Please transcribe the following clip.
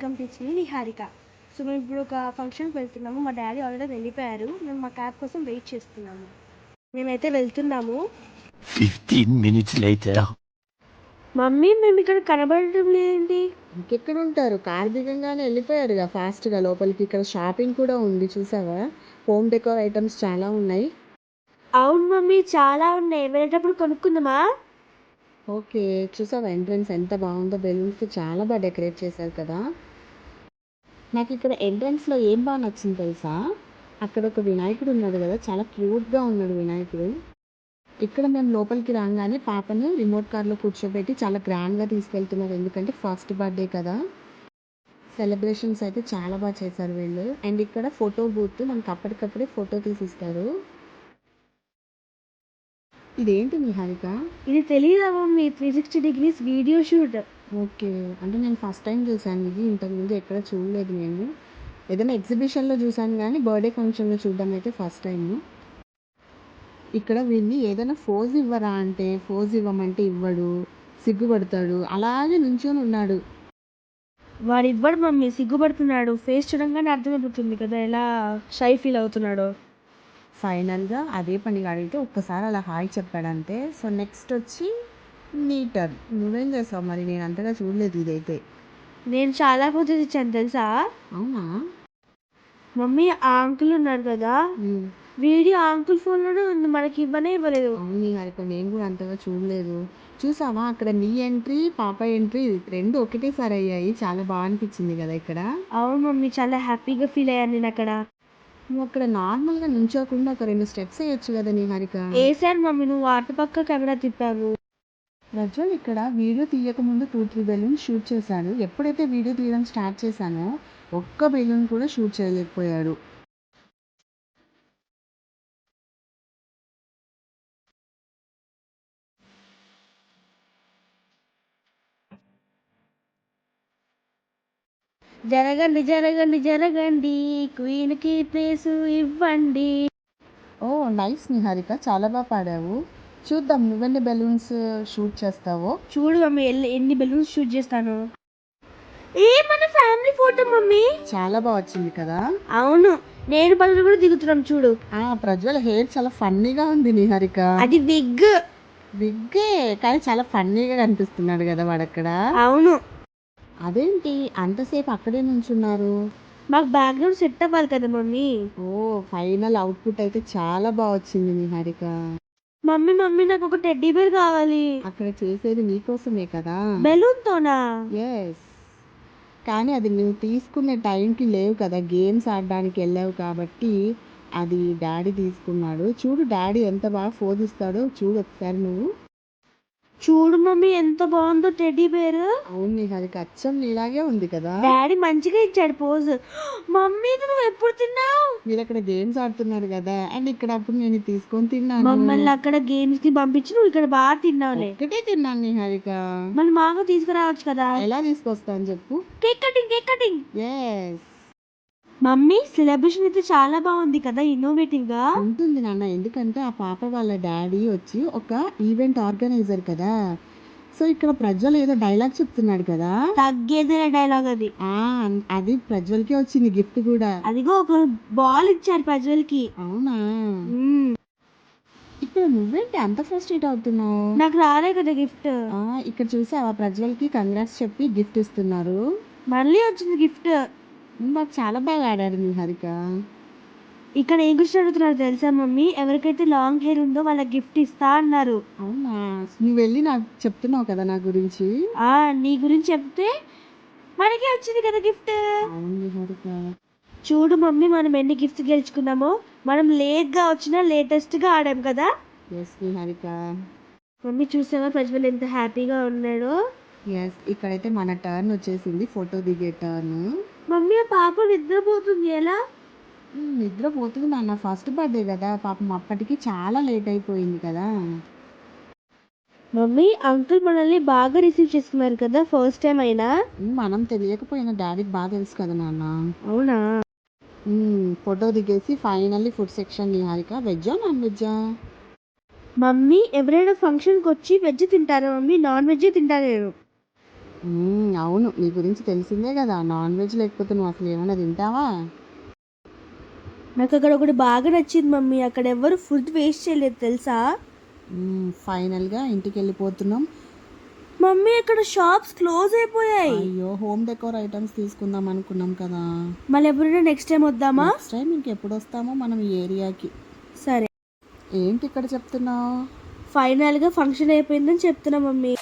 Welcome to Shri Niharika. So మేము ఇప్పుడు ఒక ఫంక్షన్కి వెళ్తున్నాము. మా డాడీ ఆల్రెడీ వెళ్ళిపోయారు. మేము మా క్యాబ్ కోసం వెయిట్ చేస్తున్నాము. మేమైతే వెళ్తున్నాము. 15 minutes later. మమ్మీ మేము ఇక్కడ కనబడటం లేదండి. ఇంకెక్కడ ఉంటారు? కార్ దిగంగానే వెళ్ళిపోయారు ఇక ఫాస్ట్గా లోపలికి ఇక్కడ షాపింగ్ కూడా ఉంది. చూసావా? హోమ్ డెకోర్ ఐటమ్స్ చాలా ఉన్నాయి. అవును మమ్మీ చాలా ఉన్నాయి. వెళ్ళేటప్పుడు కొనుక్కుందామా? ఓకే. చూసావా? ఎంట్రన్స్ ఎంత బాగుందో? బెలూన్స్ చాలా బాగా డెకరేట్ చేశారు కదా. నాకు ఇక్కడ ఎంట్రన్స్లో ఏం బాగా నచ్చింది తెలుసా? అక్కడ ఒక వినాయకుడు ఉన్నాడు కదా చాలా క్యూట్గా ఉన్నాడు వినాయకుడు. ఇక్కడ మేము లోపలికి రాగానే పాపను రిమోట్ కార్లో కూర్చోబెట్టి చాలా గ్రాండ్గా తీసుకెళ్తున్నారు. ఎందుకంటే ఫస్ట్ బర్త్డే కదా. సెలబ్రేషన్స్ అయితే చాలా బాగా చేశారు వీళ్ళు. అండ్ ఇక్కడ ఫోటో బూత్ మనకు అప్పటికప్పుడే ఫోటో తీసిస్తారు. ఇదేంటి నిహారిక ఇది తెలియదా mummy? Three sixty degrees video shoot okay. అంటే నేను ఫస్ట్ టైం చూసాను ఇది ఇంతకుముందు ఎక్కడ చూడలేదు నేను. ఏదైనా ఎగ్జిబిషన్లో చూసాను కానీ బర్త్డే ఫంక్షన్లో చూడడం అయితే ఫస్ట్ టైం ఇక్కడ వీళ్ళని ఏదైనా ఫోజ్ ఇవ్వరా అంటే ఫోజ్ ఇవ్వమంటే ఇవ్వడు సిగ్గుపడతాడు. అలాగే నుంచొని ఉన్నాడు. వాడు ఇవ్వడు మమ్మీ సిగ్గుపడుతున్నాడు. ఫేస్ చూడంగానే అర్థమైపోతుంది కదా ఎలా షై ఫీల్ అవుతున్నాడో. ఫైనల్గా అదే పనిగా అడిగితే ఒక్కసారి అలా హాయ్ చెప్పాడంతే. సో నెక్స్ట్ వచ్చి నీ టర్న్ నువ్వేం చేస్తావు మరి? నేను అంతగా చూడలేదు ఇదైతే. నేను చాలా ఫోటోస్ ఇచ్చాను తెలుసా? అవునా? మమ్మీ ఆ అంకుల్ ఉన్నారు కదా. వీడియో ఆ అంకుల్ ఫోన్లోనే ఉంది. మనకి ఇవ్వనే ఇవ్వలేదు. అవును నేను కూడా అంతగా చూడలేదు. చూసావా? అక్కడ నీ ఎంట్రీ పాప ఎంట్రీ రెండు ఒకటేసారి అయ్యాయి. చాలా బాగా అనిపించింది కదా ఇక్కడ. అవును మమ్మీ చాలా హ్యాపీగా ఫీల్ అయ్యాను నేను అక్కడ. నువ్వు అక్కడ నార్మల్గా నుంచోకుండా ఒక రెండు స్టెప్స్ వేయొచ్చు కదా నీ హరిక. వేసాను మమ్మీ. నువ్వు అటు పక్క కెమెరా తిప్పావు. ప్రజ్వల్ ఇక్కడ వీడియో తీయక ముందు టూ త్రీ బెలూన్ షూట్ చేశాడు. ఎప్పుడైతే వీడియో తీయడం స్టార్ట్ చేశానో ఒక్క బెలూన్ కూడా షూట్ చేయలేకపోయాడు. జరగండి జరగండి జరగండి. క్వీన్కి ప్లేస్ ఇవ్వండి. Oh nice Niharika. చాలా బాగా పాడావు. చూద్దాం నువ్వెన్ని బెలూన్స్ షూట్ చేస్తావో? చూడు మమ్మీ ఎన్ని- ఎన్ని బెలూన్స్ షూట్ చేస్తాను. ఏ మన ఫ్యామిలీ ఫోటో మమ్మీ? చాలా బాగా వచ్చింది కదా? అవును నేను పనులు కూడా దిగుతున్నాం చూడు. ఆ ప్రజ్వల్ హెయిర్ చాలా ఫన్నీగా ఉంది నిహారిక. అది విగ్ బిగ్గే కానీ చాలా ఫన్నీగా కనిపిస్తున్నాడు కదా వాడు అక్కడ అవును. అదేంటి అంతసేపు అక్కడే నుంచున్నారు? మాకు బ్యాక్గ్రౌండ్ సెట్ అవ్వాలి కదా మమ్మీ. ఓ ఫైనల్ అవుట్పుట్ అయితే చాలా బాగా వచ్చింది నిహారిక. మమ్మీ మమ్మీ నాకు ఒక టెడ్డీ బేర్ కావాలి. అక్కడ చేసేది నీకోసమే కదా. బెలూన్ తోనా ఎస్ కానీ అది నువ్వు తీసుకునే టైంకి లేవు కదా. గేమ్స్ ఆడడానికి వెళ్ళావు కాబట్టి అది డాడీ తీసుకున్నాడు. చూడు డాడీ ఎంత బాగా ఫోన్ ఇస్తాడో చూడు ఒకసారి నువ్వు. చూడు మమ్మీ ఎంత బాగుందో టెడ్డీ బేర్ అవును నిహారిక అచ్చం నీలాగే ఉంది కదా. డాడీ మంచిగా ఇచ్చాడు పోజ్ మమ్మీ ఇది నువ్వు ఎప్పుడు తిన్నావు? మీరు అక్కడ గేమ్స్ ఆడుతున్నారు కదా అండ్ ఇక్కడ అప్పుడు నేను తీసుకొని తిన్నాను. మమ్మల్ని అక్కడ గేమ్స్కి పంపించి నువ్వు ఇక్కడ బాగా తిన్నావులే. ఒక్కటే తిన్నాను నిహారిక మళ్ళీ మాకు తీసుకురావచ్చు కదా. ఎలా తీసుకొస్తాను చెప్పు? Cake cutting cake cutting yes mummy celebration అయితే చాలా బాగుంది కదా ఇన్నోవేటివ్గా? ఉంటుంది నాన్న ఎందుకంటే ఆ పాప వాళ్ళ డాడీ వచ్చి ఒక ఈవెంట్ ఆర్గనైజర్ కదా. సో ఇక్కడ ప్రజ్వల్ ఏదో డైలాగ్ చెప్తున్నాడు కదా. తగ్గేదే డైలాగ్ అది. ఆ అది ప్రజ్వల్కే వచ్చింది గిఫ్ట్ కూడా. అదిగో ఒక బాల్ ఇచ్చారు ప్రజల్కి అవునా ఇక్కడ నువ్వేంటి అంత ఫ్రస్ట్రేట్ అవుతున్నావు? నాకు రాలే కదా గిఫ్ట్ ఇక్కడ చూసావా ప్రజ్వల్కి కంగ్రాట్స్ చెప్పి గిఫ్ట్ ఇస్తున్నారు. మళ్ళీ వచ్చింది గిఫ్ట్ మాకు చాలా బాగా ఆడారు నిహారిక ఇక్కడ ఏం క్వశ్చన్ అడుగుతున్నారు తెలుసా మమ్మీ? ఎవరికైతే లాంగ్ హెయిర్ ఉందో వాళ్ళకి గిఫ్ట్ ఇస్తా అన్నారు. అవునా? నువ్వు వెళ్ళి నాకు చెప్తున్నావు కదా నా గురించి. ఆ నీ గురించి చెప్తే మనకే వచ్చింది కదా గిఫ్ట్ అవును నిహారిక చూడు మమ్మీ మనం ఎన్ని గిఫ్ట్స్ గెలుచుకున్నామో మనం లేట్గా వచ్చినా లేటెస్ట్గా ఆడాం కదా. ఎస్ నిహారిక మమ్మీ చూసావా ప్రజ్వల్ ఎంత హ్యాపీగా ఉన్నాడో? ఎస్ ఇక్కడైతే మన టర్న్ వచ్చేసింది ఫోటో దిగే టర్న్ మమ్మీ ఆ పాప నిద్రపోతుంది. ఎలా? నిద్రపోతుంది నాన్న. ఫస్ట్ బర్త్డే కదా. పాపం అప్పటికి చాలా లేట్ అయిపోయింది కదా. మమ్మీ అంకుల్ మనల్ని బాగా రిసీవ్ చేసుకున్నారు కదా. ఫస్ట్ టైం అయినా? మనం తెలియకపోయినా డాడీకి బాగా తెలుసు కదా నాన్న. అవునా? ఫోటో దిగేసి ఫైనల్లీ ఫుడ్ సెక్షన్ నిహారిక వెజ్జా నాన్ వెజ్జా మమ్మీ ఎవరైనా ఫంక్షన్కి వచ్చి వెజ్ తింటారా మమ్మీ? నాన్ వెజ్ నేను మ్మ్, అవును. నీ గురించి తెలిసిందే కదా. నాన్ వెజ్ లేకపోతే నువ్వు అసలు ఏమైనా తింటావా? నాకు అక్కడ ఒకటి బాగా నచ్చింది మమ్మీ. అక్కడ ఎవరు ఫుడ్ వేస్ట్ చేయలేదు తెలుసా? ఫైనల్గా ఇంటికి వెళ్ళిపోతున్నాం. మమ్మీ అక్కడ షాప్స్ క్లోజ్ అయిపోయాయి. అయ్యో హోమ్ డెకోర్ ఐటమ్స్ తీసుకుందాం అనుకున్నాం కదా. మళ్ళీ ఎప్పుడైనా నెక్స్ట్ టైం వద్దామా? నెక్స్ట్ టైం ఇంకెప్పుడు వస్తామో మనం ఈ ఏరియాకి. సరే. ఏంటి ఇక్కడ చెప్తున్నావు? ఫైనల్గా ఫంక్షన్ అయిపోయిందని చెప్తున్నా మమ్మీ.